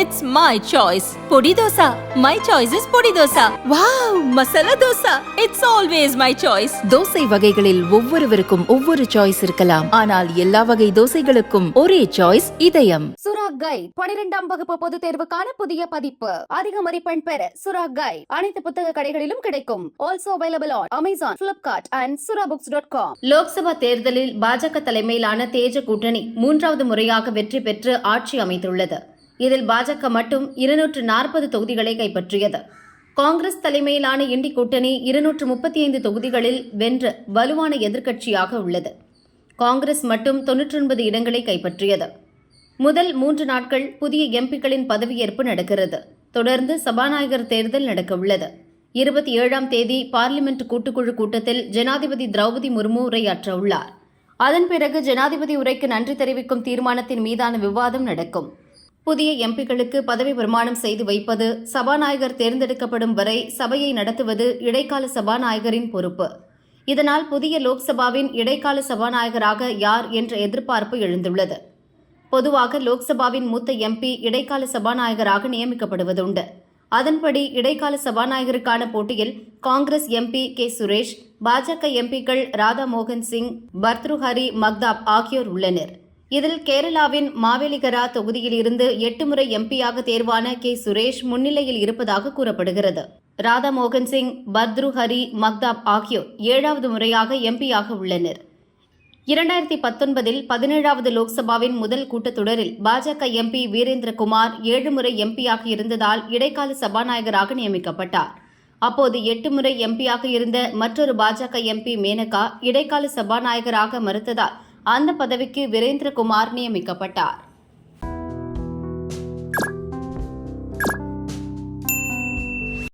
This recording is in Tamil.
It's my choice podi dosa my choice is podi dosa wow masala dosa it's always my choice dosa வகைகளில் ஒவ்வொருவருக்கும் ஒவ்வொரு சாய்ஸ் இருக்கலாம் ஆனால் எல்லா வகை தோசைகளுக்கும் ஒரே சாய்ஸ் இதயம் சுரா கைட் பனிரெண்டாம் வகுப்பு பொதுத் தேர்வுக்கான புதிய பதிப்பு அதிக மதிப்பெண் பெற சுரா கை அனைத்து புத்தக கடைகளிலும் கிடைக்கும் also available on Amazon Flipkart and Sura books dot com Lok Sabha தேர்தலில் பாஜக தலைமையிலான தேஜ கூட்டணி மூன்றாவது முறையாக வெற்றி பெற்று ஆட்சி அமைத்துள்ளது இதில் பாஜக மட்டும் இருநூற்று நாற்பது தொகுதிகளை கைப்பற்றியது காங்கிரஸ் தலைமையிலான இண்டி கூட்டணி இருநூற்று முப்பத்தி ஐந்து தொகுதிகளில் வென்ற வலுவான எதிர்க்கட்சியாக உள்ளது காங்கிரஸ் மட்டும் தொன்னூற்றி ஒன்பது இடங்களை கைப்பற்றியது முதல் மூன்று நாட்கள் புதிய எம்பிக்களின் பதவியேற்பு நடக்கிறது தொடர்ந்து சபாநாயகர் தேர்தல் நடக்கவுள்ளது இருபத்தி ஏழாம் தேதி பார்லிமெண்ட் கூட்டுக்குழு கூட்டத்தில் ஜனாதிபதி திரௌபதி முர்மு உரையாற்ற உள்ளார் அதன் பிறகு ஜனாதிபதி உரைக்கு நன்றி தெரிவிக்கும் தீர்மானத்தின் மீதான விவாதம் நடக்கும் புதிய எம்பிக்களுக்கு பதவி பிரமாணம் செய்து வைப்பது சபாநாயகர் தேர்ந்தெடுக்கப்படும் வரை சபையை நடத்துவது இடைக்கால சபாநாயகரின் பொறுப்பு இதனால் புதிய லோக்சபாவின் இடைக்கால சபாநாயகராக யார் என்ற எதிர்பார்ப்பு எழுந்துள்ளது பொதுவாக லோக்சபாவின் மூத்த எம்பி இடைக்கால சபாநாயகராக நியமிக்கப்படுவதுண்டு அதன்படி இடைக்கால சபாநாயகருக்கான போட்டியில் காங்கிரஸ் எம்பி கே சுரேஷ் பாஜக எம்பிக்கள் ராதாமோகன் சிங் பர்த்ருஹரி மக்தாப் ஆகியோர் உள்ளனர் இதில் கேரளாவின் மாவேலிகரா தொகுதியில் இருந்து எட்டு முறை எம்பியாக தேர்வான கே சுரேஷ் முன்னிலையில் இருப்பதாக கூறப்படுகிறது ராதாமோகன் சிங் பத்ருஹரி மக்தாப் ஆகியோர் ஏழாவது முறையாக எம்பியாக உள்ளனர் இரண்டாயிரத்தி பத்தொன்பதில் பதினேழாவது லோக்சபாவின் முதல் கூட்டத்தொடரில் பாஜக எம்பி வீரேந்திரகுமார் ஏழு முறை எம்பியாக இருந்ததால் இடைக்கால சபாநாயகராக நியமிக்கப்பட்டார் அப்போது எட்டு முறை எம்பியாக இருந்த மற்றொரு பாஜக எம்பி மேனகா இடைக்கால சபாநாயகராக மறுத்ததால் அந்த பதவிக்கு விரேந்திரகுமார் நியமிக்கப்பட்டார்